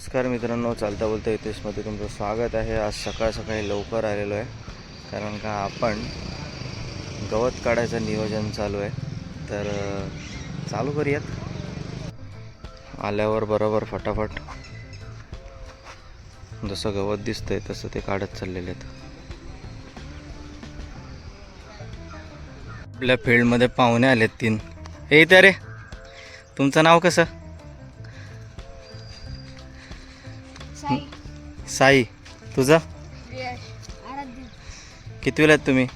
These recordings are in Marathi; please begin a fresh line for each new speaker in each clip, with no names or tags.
नमस्कार मित्रांनो चालता बोलता इथेचमध्ये तुमचं स्वागत आहे. आज सकाळ सकाळी लवकर आलेलो आहे कारण का आपण गवत काढायचं नियोजन चालू आहे. तर चालू करूयात. आल्यावर बरोबर फटाफट जसं गवत दिसतंय तसं ते काढत चाललेले आहेत. आपल्या फील्डमध्ये पाहुणे आलेत तीन. हे इथे रे तुमचं नाव कसं?
साई
तुझं? कितवीला आहेत तुम्ही?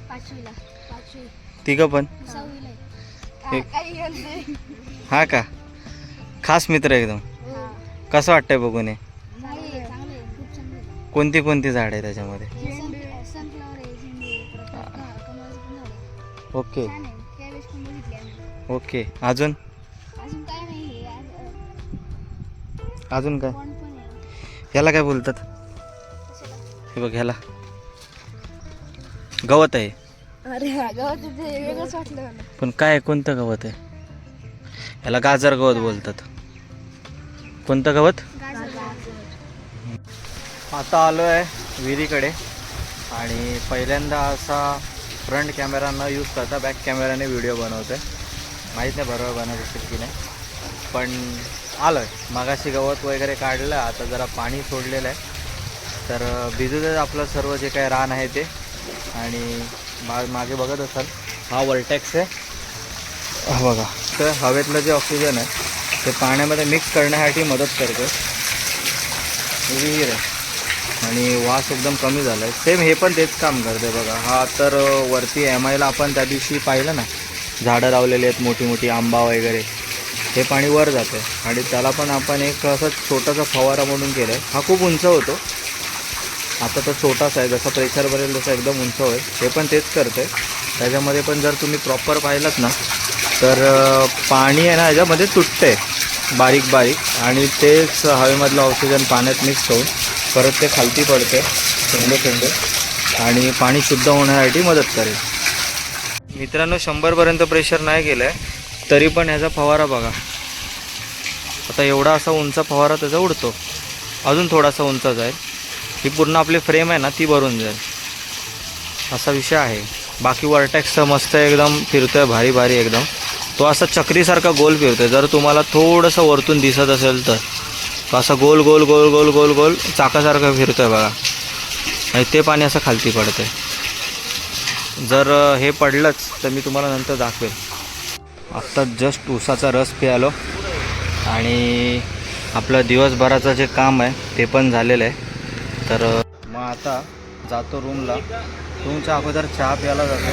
तिघं पण? हे- हा का? खास मित्र एकदम. कसं वाटतंय बघून? हे. कोणती कोणती झाड आहे त्याच्यामध्ये. ओके. ओके. अजून?
अजून काय हे
अजून काय? ह्याला बोलतात? हे बघ ह्याला. गवत आहे.
अरे हा, गवत वेगळंच वाटलं मला.
पण काय कोणतं गवत आहे? ह्याला गाजर गवत बोलतात. कोणतं गवत? आता आलो आहे विहिरीकडे. आणि पहिल्यांदा असा फ्रंट कॅमेरा न यूज करता बॅक कॅमेराने व्हिडिओ बनवतो आहे माहीत नाही बरोबर बनवत असेल की नाही. पण आलो आहे मागाशी गवत वगैरे काढलं आता जरा पाणी सोडलेलं आहे. तर भिजू देत आपलं सर्व जे काही रान आहे ते. आणि मा मागे बघत असाल हा वर्टॅक्स आहे. हा बघा. तर हवेतलं जे ऑक्सिजन आहे ते पाण्यामध्ये मिक्स करण्यासाठी मदत करते विहीर आहे आणि वास एकदम कमी झाला आहे सेम हे पण तेच काम करते बघा. हा तर वरती एम आयला आपण त्या दिवशी पाहिलं ना झाडं लावलेली आहेत मोठी मोठी आंबा वगैरे. हे पाणी वर जातं आणि त्याला पण आपण एक असं छोटासा फवारा म्हणून केलं आहे हा खूप उंच होतो. आता तर छोटासा आहे जसा प्रेशर भरेल तसा एकदम उंच होईल हे पण तेच करते. त्याच्यामध्ये पण जर तुम्ही प्रॉपर पाहिलात ना तर पाणी आहे ना याच्यामध्ये तुटते बारीक बारीक. आणि तेच हवेमधलं ऑक्सिजन पाण्यात मिक्स होऊन परत ते खालती पडते थंड थंड. आणि पाणी शुद्ध होण्यासाठी मदत करेल. मित्रांनो शंभरपर्यंत प्रेशर नाही गेलं आहे तरी पण ह्याचा फवारा बघा. आता एवढा असा उंच फवारा त्याचा उडतो. अजून थोडासा उंच जाईल. ही पूर्ण आपली फ्रेम आहे ना ती भरून जाईल. असा विषय आहे. बाकी वर्टॅक्सचं मस्त एकदम फिरतो आहे भारी भारी एकदम. तो असा चक्रीसारखा गोल फिरतोय. जर तुम्हाला थोडंसं वरतून दिसत असेल तर. तो असा गोल गोल गोल गोल गोल गोल चाकासारखं आहे बघा. आणि ते पाणी असं खालती पडतंय. जर हे पडलंच तर मी तुम्हाला नंतर दाखवेल. आत्ता जस्ट उसाचा रस प्यालो. आणि आपलं दिवसभराचं जे काम आहे ते पण झालेलं आहे. तर मग आता जातो रूमला रूमच्या अगोदर चहा प्यायला जातो.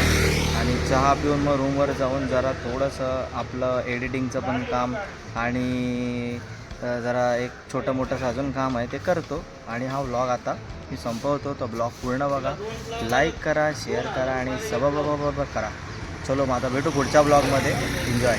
आणि चहा पिऊन मग रूमवर जाऊन जरा थोडंसं आपलं एडिटिंगचं पण काम आणि जरा एक छोटं मोठंसं अजून काम आहे ते करतो. आणि हा व्लॉग आता मी संपवतो. तो ब्लॉग पूर्ण बघा. लाईक करा शेअर करा आणि सबब करा. चलो मग आता भेटू पुढच्या ब्लॉगमध्ये एन्जॉय